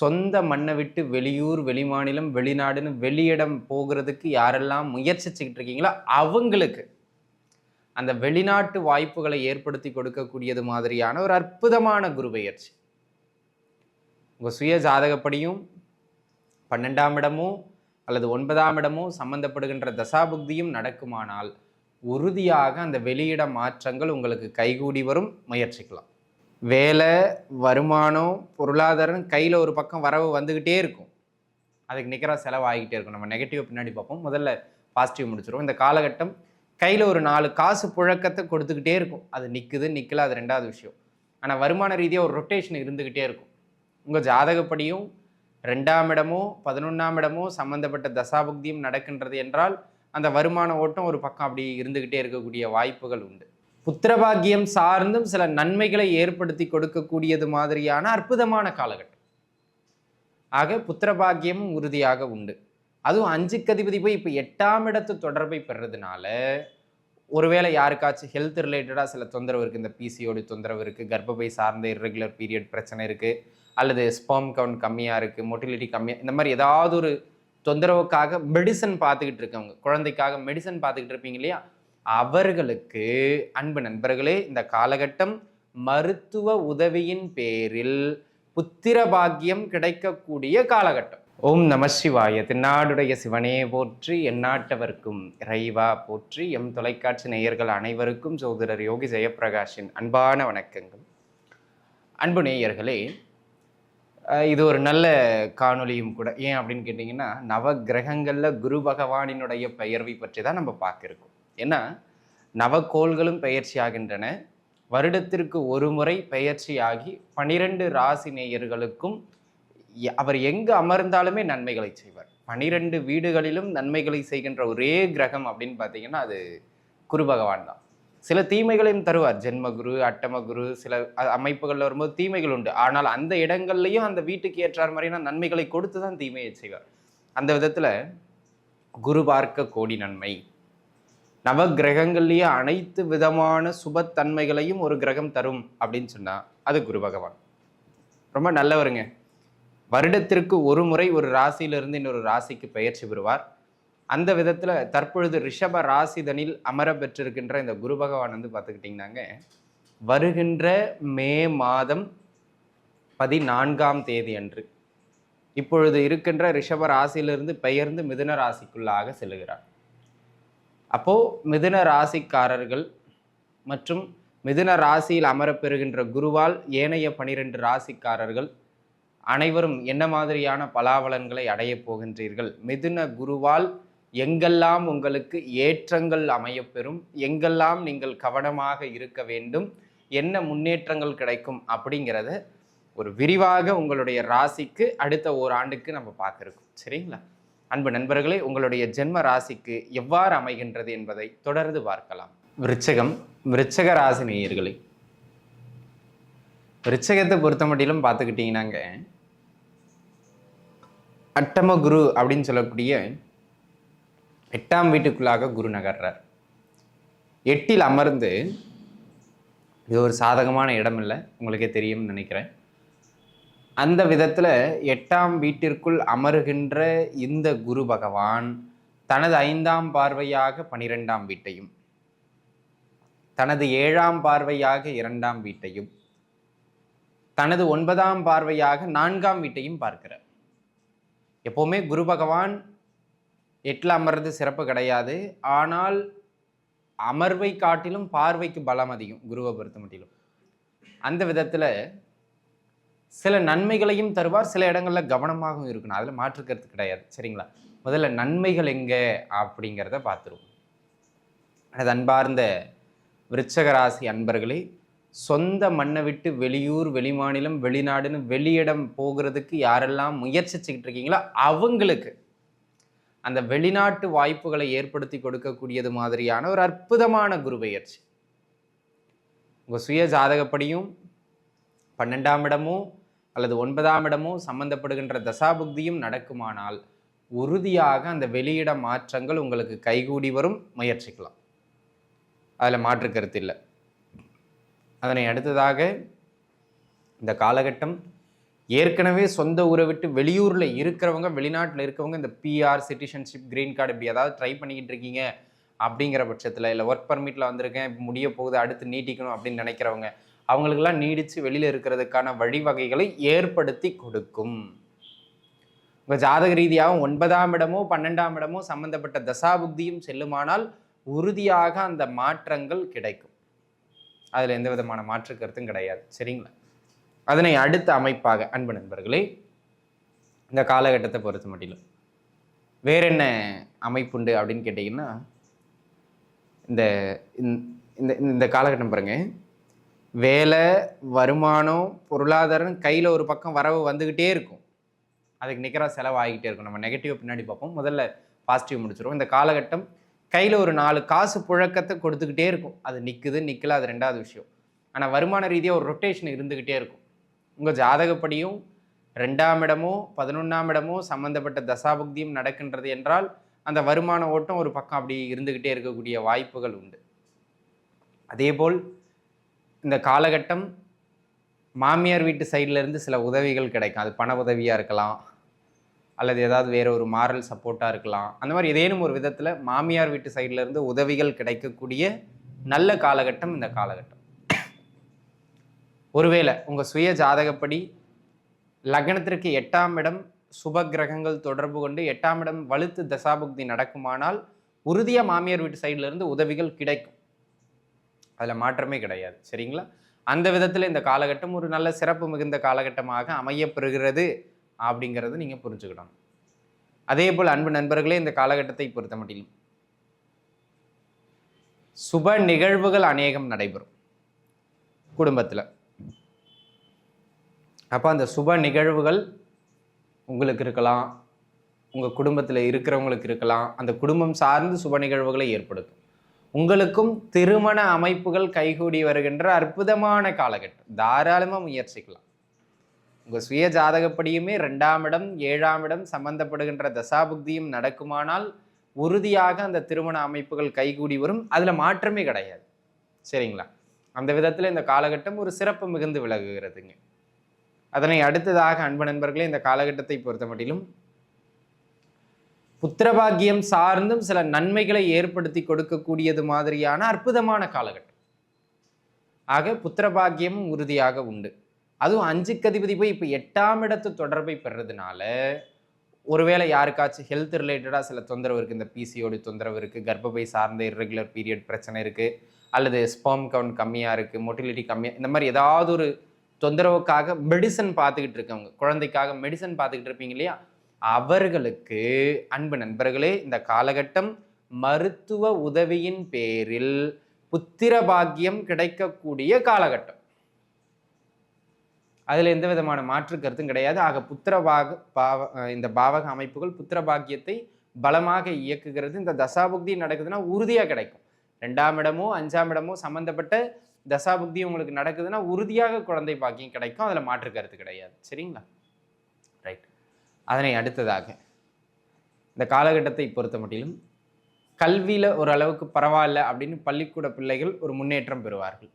சொந்த மண்ணை விட்டு வெளியூர் வெளிமாநிலம் வெளிநாடுன்னு வெளியிடம் போகிறதுக்கு யாரெல்லாம் முயற்சிச்சுக்கிட்டு இருக்கீங்களோ அவங்களுக்கு அந்த வெளிநாட்டு வாய்ப்புகளை ஏற்படுத்தி கொடுக்கக்கூடியது மாதிரியான ஒரு அற்புதமான குரு பெயர்ச்சி உங்கள் சுய ஜாதகப்படியும் பன்னெண்டாம் இடமோ அல்லது ஒன்பதாம் இடமோ சம்பந்தப்படுகின்ற தசாபுக்தியும் நடக்குமானால் உறுதியாக அந்த வெளியிட மாற்றங்கள் உங்களுக்கு கைகூடி வரும். முயற்சிக்கலாம். வேலை வருமானம் பொருளாதாரம் கையில் ஒரு பக்கம் வரவு வந்துக்கிட்டே இருக்கும். அதுக்கு நிகராக செலவாகிக்கிட்டே இருக்கும். நம்ம நெகட்டிவ் பின்னாடி பார்ப்போம். முதல்ல பாசிட்டிவ் முடிச்சிடும் இந்த காலகட்டம் கையில் ஒரு நாலு காசு புழக்கத்தை கொடுத்துக்கிட்டே இருக்கும். அது நிற்குது நிற்கல அது ரெண்டாவது விஷயம். ஆனால் வருமான ரீதியாக ஒரு ரொட்டேஷன் இருந்துக்கிட்டே இருக்கும். உங்கள் ஜாதகப்படியும் ரெண்டாம் இடமோ பதினொன்றாம் இடமோ சம்மந்தப்பட்ட தசாபுக்தியும் நடக்கின்றது என்றால் அந்த வருமான ஓட்டம் ஒரு பக்கம் அப்படி இருந்துக்கிட்டே இருக்கக்கூடிய வாய்ப்புகள் உண்டு. புத்திரபாக்கியம் சார்ந்தும் சில நன்மைகளை ஏற்படுத்தி கொடுக்கக்கூடியது மாதிரியான அற்புதமான காலகட்டம். ஆக புத்திரபாகியமும் உறுதியாக உண்டு. அதுவும் அஞ்சுக்கு அதிபதி போய் இப்போ எட்டாம் இடத்து தொடர்பை பெறதுனால ஒருவேளை யாருக்காச்சும் ஹெல்த் ரிலேட்டடாக சில தொந்தரவு இருக்குது இந்த பிசிஓடி தொந்தரவு இருக்குது கர்ப்பப்பை சார்ந்த இர்ரெகுலர் பீரியட் பிரச்சனை இருக்குது அல்லது ஸ்பெர்ம் கவுண்ட் கம்மியாக இருக்குது மொட்டிலிட்டி கம்மியாக இந்த மாதிரி ஏதாவது ஒரு தொந்தரவுக்காக மெடிசன் பார்த்துக்கிட்டு இருக்கவங்க குழந்தைக்காக மெடிசன் பார்த்துக்கிட்டு இருப்பீங்க இல்லையா? அவர்களுக்கு அன்பு நண்பர்களே இந்த காலகட்டம் மருத்துவ உதவியின் பேரில் புத்திர பாக்கியம் கிடைக்கக்கூடிய காலகட்டம். ஓம் நம சிவாய. திருநாடுடைய சிவனே போற்றி எந்நாட்டவர்க்கும் இறைவா போற்றி. எம் தொலைக்காட்சி நேயர்கள் அனைவருக்கும் சோதரர் யோகி ஜெயப்பிரகாஷின் அன்பான வணக்கங்கள். அன்பு நேயர்களே இது ஒரு நல்ல காணொலியும் கூட. ஏன் அப்படின்னு கேட்டிங்கன்னா நவ கிரகங்களில் குரு பகவானினுடைய பெயர்வை பற்றி தான் நம்ம பார்க்கிருக்கோம் ஏன்னா நவக்கோள்களும் பெயர்ச்சி ஆகின்றன. வருடத்திற்கு ஒரு முறை பெயர்ச்சியாகி பனிரெண்டு ராசி நேயர்களுக்கும் அவர் எங்கு அமர்ந்தாலுமே நன்மைகளை செய்வார். பனிரெண்டு வீடுகளிலும் நன்மைகளை செய்கின்ற ஒரே கிரகம் அப்படின்னு பார்த்தீங்கன்னா அது குரு பகவான் தான். சில தீமைகளையும் தருவார். ஜென்மகுரு அட்டமகுரு சில அமைப்புகளில் வரும்போது தீமைகள் உண்டு. ஆனால் அந்த இடங்கள்லையும் அந்த வீட்டுக்கு ஏற்றார் மாதிரியான நன்மைகளை கொடுத்து தான் தீமையை செய்வார். அந்த விதத்தில் குரு பார்க்க கோடி நன்மை நவ கிரகங்கள்லேயே அனைத்து விதமான சுபத்தன்மைகளையும் ஒரு கிரகம் தரும் அப்படின்னு சொன்னால் அது குரு பகவான். ரொம்ப நல்லவருங்க. வருடத்திற்கு ஒரு முறை ஒரு ராசியிலிருந்து இன்னொரு ராசிக்கு பெயர்ச்சி பெறுவார். அந்த விதத்தில் தற்பொழுது ரிஷப ராசிதனில் அமர பெற்றிருக்கின்ற இந்த குரு பகவான் வந்து பார்த்துக்கிட்டிங்கனாங்க வருகின்ற மே மாதம் பதினான்காம் தேதி அன்று இப்பொழுது இருக்கின்ற ரிஷப ராசியிலிருந்து பெயர்ந்து மிதுன ராசிக்குள்ளாக செல்கிறார். அப்போது மிதுன ராசிக்காரர்கள் மற்றும் மிதுன ராசியில் அமரப்பெறுகின்ற குருவால் ஏனைய பனிரெண்டு ராசிக்காரர்கள் அனைவரும் என்ன மாதிரியான பலாபலன்களை அடையப் போகின்றீர்கள்? மிதுன குருவால் எங்கெல்லாம் உங்களுக்கு ஏற்றங்கள் அமையப்பெறும்? எங்கெல்லாம் நீங்கள் கவனமாக இருக்க வேண்டும்? என்ன முன்னேற்றங்கள் கிடைக்கும்? அப்படிங்கிறத ஒரு விரிவாக உங்களுடைய ராசிக்கு அடுத்த ஓராண்டுக்கு நம்ம பார்க்குறோம். சரிங்களா? அன்பு நண்பர்களே உங்களுடைய ஜென்ம ராசிக்கு எவ்வாறு அமைகின்றது என்பதை தொடர்ந்து பார்க்கலாம். விருச்சகம் விருச்சக ராசி நேயர்களே. விருச்சகத்தை பொறுத்த மட்டிலும் பார்த்துக்கிட்டிங்கன்னாங்க அட்டம குரு அப்படின்னு சொல்லக்கூடிய எட்டாம் வீட்டுக்குள்ளாக குரு நகர்றார். எட்டில் அமர்ந்து இது ஒரு சாதகமான இடம் இல்லை உங்களுக்கே தெரியும்னு நினைக்கிறேன். அந்த விதத்தில் எட்டாம் வீட்டிற்குள் அமருகின்ற இந்த குரு பகவான் தனது ஐந்தாம் பார்வையாக பனிரெண்டாம் வீட்டையும் தனது ஏழாம் பார்வையாக இரண்டாம் வீட்டையும் தனது ஒன்பதாம் பார்வையாக நான்காம் வீட்டையும் பார்க்கிறார். எப்போவுமே குரு பகவான் எட்டில் அமர்றது சிறப்பு கிடையாது. ஆனால் அமர்வை காட்டிலும் பார்வைக்கு பலம் அதிகம் குருவை பொறுத்த மட்டிலும். அந்த விதத்தில் சில நன்மைகளையும் தருவார் சில இடங்களில் கவனமாகவும் இருக்கணும். அதில் மாற்றுக்கிறது கிடையாது. சரிங்களா? முதல்ல நன்மைகள் எங்கே அப்படிங்கிறத பார்த்துருவோம். அது அன்பார்ந்த விருச்சகராசி அன்பர்களே சொந்த மண்ணை விட்டு வெளியூர் வெளிமாநிலம் வெளிநாடுன்னு வெளியிடம் போகிறதுக்கு யாரெல்லாம் முயற்சிச்சுக்கிட்டு இருக்கீங்களோ அவங்களுக்கு அந்த வெளிநாட்டு வாய்ப்புகளை ஏற்படுத்தி கொடுக்கக்கூடியது மாதிரியான ஒரு அற்புதமான குரு பெயர்ச்சி உங்கள் சுய ஜாதகப்படியும் பன்னெண்டாம் இடமும் அல்லது ஒன்பதாம் இடமோ சம்பந்தப்படுகின்ற தசாபுக்தியும் நடக்குமானால் உறுதியாக அந்த வெளியிட மாற்றங்கள் உங்களுக்கு கைகூடி வரும். முயற்சிக்கலாம். அதில் மாற்று கருத்து இல்லை. அதனை அடுத்ததாக இந்த காலகட்டம் ஏற்கனவே சொந்த ஊரை விட்டு வெளியூரில் இருக்கிறவங்க வெளிநாட்டில் இருக்கவங்க இந்த பிஆர் சிட்டிசன்ஷிப் கிரீன் கார்டு இப்படி ஏதாவது ட்ரை பண்ணிக்கிட்டு இருக்கீங்க அப்படிங்கிற பட்சத்தில் இல்லை ஒர்க் பர்மிட்டில் வந்திருக்கேன் இப்போ முடிய போகுது அடுத்து நீட்டிக்கணும் அப்படின்னு நினைக்கிறவங்க அவங்களுக்கெல்லாம் நீடித்து வெளியில் இருக்கிறதுக்கான வழிவகைகளை ஏற்படுத்தி கொடுக்கும். உங்கள் ஜாதக ரீதியாகவும் ஒன்பதாம் இடமோ பன்னெண்டாம் இடமோ சம்பந்தப்பட்ட தசாபுக்தியும் செல்லுமானால் உறுதியாக அந்த மாற்றங்கள் கிடைக்கும். அதில் எந்த விதமான மாற்று கருத்தும் கிடையாது. சரிங்களா? அதனை அடுத்த அமைப்பாக அன்பு நண்பர்களே இந்த காலகட்டத்தை பொறுத்த மட்டும் வேற என்ன அமைப்புண்டு அப்படின்னு கேட்டிங்கன்னா இந்த இந்த இந்த காலகட்டம் பாருங்கள் வேலை வருமானம் பொருளாதாரம் கையில் ஒரு பக்கம் வரவு வந்துக்கிட்டே இருக்கும். அதுக்கு நிகராக செலவாகிக்கிட்டே இருக்கும். நம்ம நெகட்டிவ் பின்னாடி பார்ப்போம். முதல்ல பாசிட்டிவ் முடிச்சிடும் இந்த காலகட்டம் கையில் ஒரு நாலு காசு புழக்கத்தை கொடுத்துக்கிட்டே இருக்கும். அது நிற்குது நிற்கல அது ரெண்டாவது விஷயம். ஆனால் வருமான ரீதியாக ஒரு ரொட்டேஷன் இருந்துக்கிட்டே இருக்கும். உங்கள் ஜாதகப்படியும் ரெண்டாம் இடமோ பதினொன்றாம் இடமோ சம்மந்தப்பட்ட தசாபுக்தியும் நடக்கின்றது என்றால் அந்த வருமான ஓட்டம் ஒரு பக்கம் அப்படி இருந்துக்கிட்டே இருக்கக்கூடிய வாய்ப்புகள் உண்டு. அதேபோல் இந்த காலகட்டம் மாமியார் வீட்டு சைடில் இருந்து சில உதவிகள் கிடைக்கும். அது பண உதவியாக இருக்கலாம். அல்லது ஏதாவது வேறு ஒரு மாரல் சப்போர்ட்டாக இருக்கலாம். அந்த மாதிரி ஏதேனும் ஒரு விதத்தில் மாமியார் வீட்டு சைடில் இருந்து உதவிகள் கிடைக்கக்கூடிய நல்ல காலகட்டம் இந்த காலகட்டம். ஒருவேளை உங்கள் சுய ஜாதகப்படி லக்னத்திற்கு எட்டாம் இடம் சுப கிரகங்கள் தொடர்பு கொண்டு எட்டாம் இடம் வலுத்து தசாபுக்தி நடக்குமானால் உறுதியாக மாமியார் வீட்டு சைடில் இருந்து உதவிகள் கிடைக்கும். அதில் மாற்றமே கிடையாது. சரிங்களா? அந்த விதத்தில் இந்த காலகட்டம் ஒரு நல்ல சிறப்பு மிகுந்த காலகட்டமாக அமையப்பெறுகிறது அப்படிங்கிறது நீங்கள் புரிஞ்சுக்கிடணும் அதே போல் அன்பு நண்பர்களே இந்த காலகட்டத்தை பொறுத்த மட்டிலும் சுப நிகழ்வுகள் அநேகம் நடைபெறும் குடும்பத்தில். அப்போ அந்த சுப நிகழ்வுகள் உங்களுக்கு இருக்கலாம் உங்கள் குடும்பத்தில் இருக்கிறவங்களுக்கு இருக்கலாம் அந்த குடும்பம் சார்ந்து சுப நிகழ்வுகளை ஏற்படுத்தும். உங்களுக்கும் திருமண அமைப்புகள் கைகூடி வருகின்ற அற்புதமான காலகட்டம். தாராளமாக முயற்சிக்கலாம். உங்கள் சுய ஜாதகப்படியுமே ரெண்டாம் இடம் ஏழாம் இடம் சம்பந்தப்படுகின்ற தசாபுக்தியும் நடக்குமானால் உறுதியாக அந்த திருமண அமைப்புகள் கைகூடி வரும். அதில் மாற்றமே கிடையாது. சரிங்களா? அந்த விதத்தில் இந்த காலகட்டம் ஒரு சிறப்பு மிகுந்து விலகுகிறதுங்க. அதனை அடுத்ததாக அன்பு நண்பர்களே இந்த காலகட்டத்தை பொறுத்த மட்டிலும் புத்திரபாகியம் சார்ந்தும் சில நன்மைகளை ஏற்படுத்தி கொடுக்கக்கூடியது மாதிரியான அற்புதமான காலகட்டம். ஆக புத்திரபாகியமும் உறுதியாக உண்டு. அதுவும் அஞ்சுக்கு அதிபதி போய் இப்போ எட்டாம் இடத்து தொடர்பை பெறதுனால ஒருவேளை யாருக்காச்சும் ஹெல்த் ரிலேட்டடாக சில தொந்தரவு இருக்குது இந்த பிசிஓடி தொந்தரவு இருக்குது கர்ப்பப்பை சார்ந்த இர்ரெகுலர் பீரியட் பிரச்சனை இருக்குது அல்லது ஸ்பெர்ம் கவுண்ட் கம்மியாக இருக்குது மொட்டிலிட்டி கம்மியாக இந்த மாதிரி ஏதாவது ஒரு தொந்தரவுக்காக மெடிசன் பார்த்துக்கிட்டு இருக்கவங்க குழந்தைக்காக மெடிசன் பார்த்துக்கிட்டு இருப்பீங்க இல்லையா? அவர்களுக்கு அன்பு நண்பர்களே இந்த காலகட்டம் மருத்துவ உதவியின் பேரில் புத்திர பாக்கியம் கிடைக்கக்கூடிய காலகட்டம். அதில் எந்த விதமான மாற்று கருத்தும் கிடையாது. ஆக புத்திரபாக பாவ இந்த பாவக அமைப்புகள் புத்திர பாக்கியத்தை பலமாக இயக்குகிறது. இந்த தசாபுக்தி நடக்குதுன்னா உறுதியாக கிடைக்கும். ரெண்டாம் இடமோ அஞ்சாம் இடமோ சம்மந்தப்பட்ட தசாபுக்தி உங்களுக்கு நடக்குதுன்னா உறுதியாக குழந்தை பாக்கியம் கிடைக்கும். அதில் மாற்று கருத்து கிடையாது. சரிங்களா? அதனை அடுத்ததாக இந்த காலகட்டத்தை பொறுத்த மட்டிலும் கல்வியில் ஓரளவுக்கு பரவாயில்ல அப்படின்னு பள்ளிக்கூட பிள்ளைகள் ஒரு முன்னேற்றம் பெறுவார்கள்.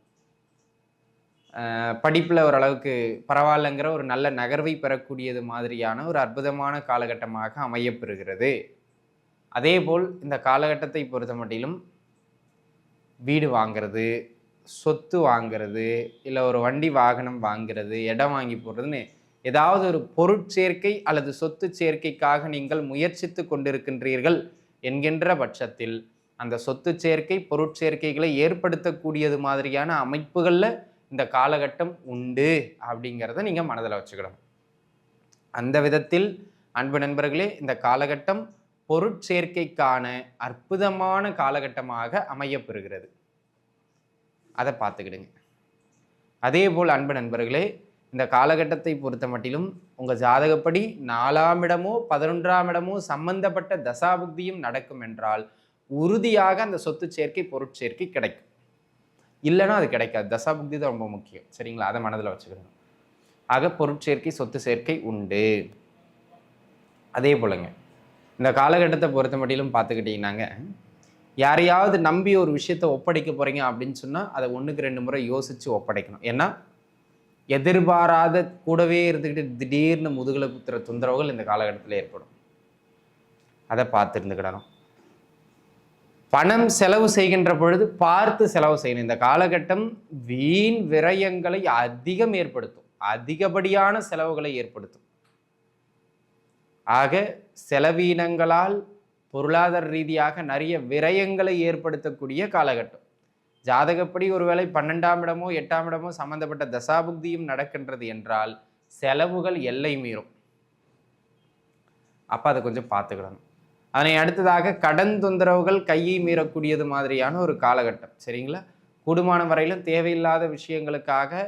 படிப்பில் ஓரளவுக்கு பரவாயில்லைங்கிற ஒரு நல்ல நகர்வை பெறக்கூடியது மாதிரியான ஒரு அற்புதமான காலகட்டமாக அமையப்பெறுகிறது. அதேபோல் இந்த காலகட்டத்தை பொறுத்த மட்டிலும் வீடு வாங்கிறது சொத்து வாங்கிறது இல்லை ஒரு வண்டி வாகனம் வாங்கிறது இடம் வாங்கி போடுறதுன்னு ஏதாவது ஒரு பொருட்சேர்க்கை அல்லது சொத்து சேர்க்கைக்காக நீங்கள் முயற்சித்து கொண்டிருக்கின்றீர்கள் என்கின்ற பட்சத்தில் அந்த சொத்து சேர்க்கை பொருட்சேர்க்கைகளை ஏற்படுத்தக்கூடியது மாதிரியான அமைப்புகளில் இந்த காலகட்டம் உண்டு அப்படிங்கிறத நீங்கள் மனதில் வச்சுக்கணும். அந்த விதத்தில் அன்பு நண்பர்களே இந்த காலகட்டம் பொருட்சேர்க்கைக்கான அற்புதமான காலகட்டமாக அமையப்பெறுகிறது. அதை பார்த்துக்கிடுங்க. அதே போல் அன்பு நண்பர்களே இந்த காலகட்டத்தை பொறுத்த மட்டிலும் உங்கள் ஜாதகப்படி நாலாம் இடமோ பதினொன்றாம் இடமோ சம்பந்தப்பட்ட தசாபுக்தியும் நடக்கும் என்றால் உறுதியாக அந்த சொத்து சேர்க்கை பொருட்சேர்க்கை கிடைக்கும். இல்லைன்னா அது கிடைக்காது. தசாபுக்தி தான் ரொம்ப முக்கியம். சரிங்களா? அதை மனதில் வச்சுக்கணும். ஆக பொருட்சேர்க்கை சொத்து சேர்க்கை உண்டு. அதே போலங்க. இந்த காலகட்டத்தை பொறுத்த மட்டிலும் பார்த்துக்கிட்டிங்கன்னாங்க யாரையாவது நம்பி ஒரு விஷயத்தை ஒப்படைக்க போகிறீங்க அப்படின்னு சொன்னால் அதை ஒன்றுக்கு ரெண்டு முறை யோசித்து ஒப்படைக்கணும். ஏன்னா எதிர்பாராத கூடவே இருந்துக்கிட்டு திடீர்னு முதுகில் குத்துற தொந்தரவுகள் இந்த காலகட்டத்தில் ஏற்படும். அதை பார்த்து இருந்துக்கிடணும் பணம் செலவு செய்கின்ற பொழுது பார்த்து செலவு செய்யணும். இந்த காலகட்டம் வீண் விரயங்களை அதிகம் ஏற்படுத்தும். அதிகப்படியான செலவுகளை ஏற்படுத்தும். ஆக செலவீனங்களால் பொருளாதார ரீதியாக நிறைய விரயங்களை ஏற்படுத்தக்கூடிய காலகட்டம். ஜாதகப்படி ஒருவேளை பன்னெண்டாம் இடமோ எட்டாம் இடமோ சம்பந்தப்பட்ட தசாபுக்தியும் நடக்கின்றது என்றால் செலவுகள் எல்லை மீறும். அப்போ அதை கொஞ்சம் பார்த்துக்கிடணும். அதனை அடுத்ததாக கடன் தொந்தரவுகள் கையை மீறக்கூடியது மாதிரியான ஒரு காலகட்டம். சரிங்களா? கூடுமான வரையிலும் தேவையில்லாத விஷயங்களுக்காக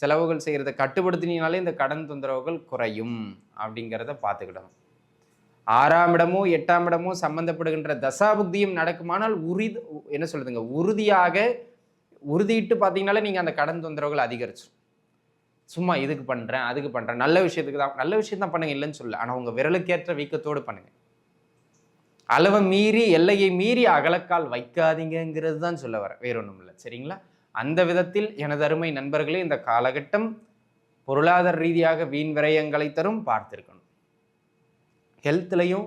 செலவுகள் செய்கிறத கட்டுப்படுத்தினாலே இந்த கடன் தொந்தரவுகள் குறையும் அப்படிங்கிறத பார்த்துக்கிடணும். ஆறாம் இடமோ எட்டாம் இடமோ சம்பந்தப்படுகின்ற தசாபுக்தியும் நடக்குமானால் உறுதி என்ன சொல்லுதுங்க உறுதியாக உறுதிட்டு பார்த்தீங்கனாலே நீங்கள் அந்த கடன் தொந்தரவுகள் அதிகரிச்சிடும் சும்மா இதுக்கு பண்ணுறேன் அதுக்கு பண்ணுறேன் நல்ல விஷயத்துக்கு தான் நல்ல விஷயம் தான் பண்ணுங்க இல்லைன்னு சொல்ல ஆனால் உங்கள் விரலுக்கேற்ற வீக்கத்தோடு பண்ணுங்க. அளவை மீறி எல்லையை மீறி அகலக்கால் வைக்காதீங்கிறது தான் சொல்ல வரேன் வேறொன்றும் இல்லை. சரிங்களா? அந்த விதத்தில் எனது அருமை நண்பர்களே இந்த காலகட்டம் பொருளாதார ரீதியாக வீண் விரயங்களை தரும் பார்த்திருக்கணும். ஹெல்த்லையும்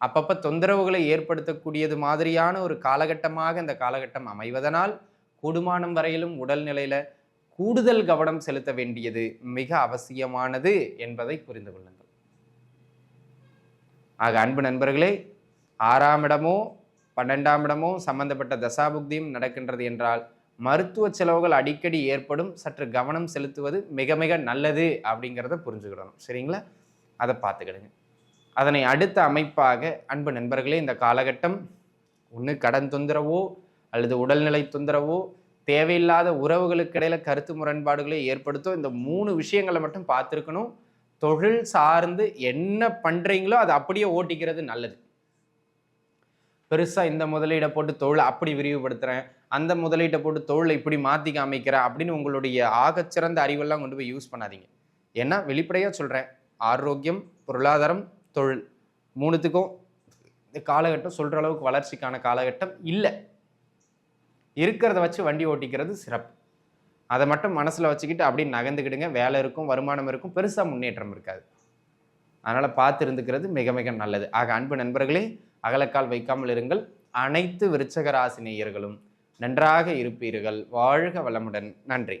அப்பப்போ தொந்தரவுகளை ஏற்படுத்தக்கூடியது மாதிரியான ஒரு காலகட்டமாக இந்த காலகட்டம் அமைவதனால் கூடுமானம் வரையிலும் உடல்நிலையில் கூடுதல் கவனம் செலுத்த வேண்டியது மிக அவசியமானது என்பதை புரிந்து கொள்ளுங்கள். ஆக அன்பு நண்பர்களே ஆறாம் இடமோ பன்னெண்டாம் இடமோ சம்பந்தப்பட்ட தசாபுக்தியும் நடக்கின்றது என்றால் மருத்துவ செலவுகள் அடிக்கடி ஏற்படும் சற்று கவனம் செலுத்துவது மிக மிக நல்லது அப்படிங்கிறத புரிஞ்சுக்கிடணும். சரிங்களா? அதை பார்த்துக்கிடுங்க. அதனை அடுத்த அமைப்பாக அன்பு நண்பர்களே இந்த காலகட்டம் ஒன்று கடன் தொந்தரவோ அல்லது உடல்நிலை தொந்தரவோ தேவையில்லாத உறவுகளுக்கு இடையில் கருத்து முரண்பாடுகளை ஏற்படுத்தும் இந்த மூணு விஷயங்களை மட்டும் பார்த்துருக்கணும். தொழில் சார்ந்து என்ன பண்ணுறீங்களோ அதை அப்படியே ஓட்டிக்கிறது நல்லது. பெருசாக இந்த முதலீடை போட்டு தொழிலை அப்படி விரிவுபடுத்துகிறேன் அந்த முதலீட்டை போட்டு தொழிலை இப்படி மாற்றி காமிக்கிறேன் அப்படின்னு உங்களுடைய ஆகச்சிறந்த அறிவெல்லாம் கொண்டு போய் யூஸ் பண்ணாதீங்க. ஏன்னா வெளிப்படையாக சொல்கிறேன் ஆரோக்கியம் பொருளாதாரம் தொழில் மூணுத்துக்கும் இந்த காலகட்டம் சொல்கிற அளவுக்கு வளர்ச்சிக்கான காலகட்டம் இல்லை. இருக்கிறத வச்சு வண்டி ஓட்டிக்கிறது சிறப்பு. அதை மட்டும் மனசில் வச்சுக்கிட்டு அப்படி நகர்ந்துக்கிடுங்க. வேலை இருக்கும் வருமானம் இருக்கும் பெருசாக முன்னேற்றம் இருக்காது. அதனால் பார்த்து இருந்துக்கிறது மிக மிக நல்லது. ஆக அன்பு நண்பர்களே அகலக்கால் வைக்காமல் இருங்கள். அனைத்து விருச்சக நேயர்களும் நன்றாக இருப்பீர்கள். வாழ்க வளமுடன். நன்றி.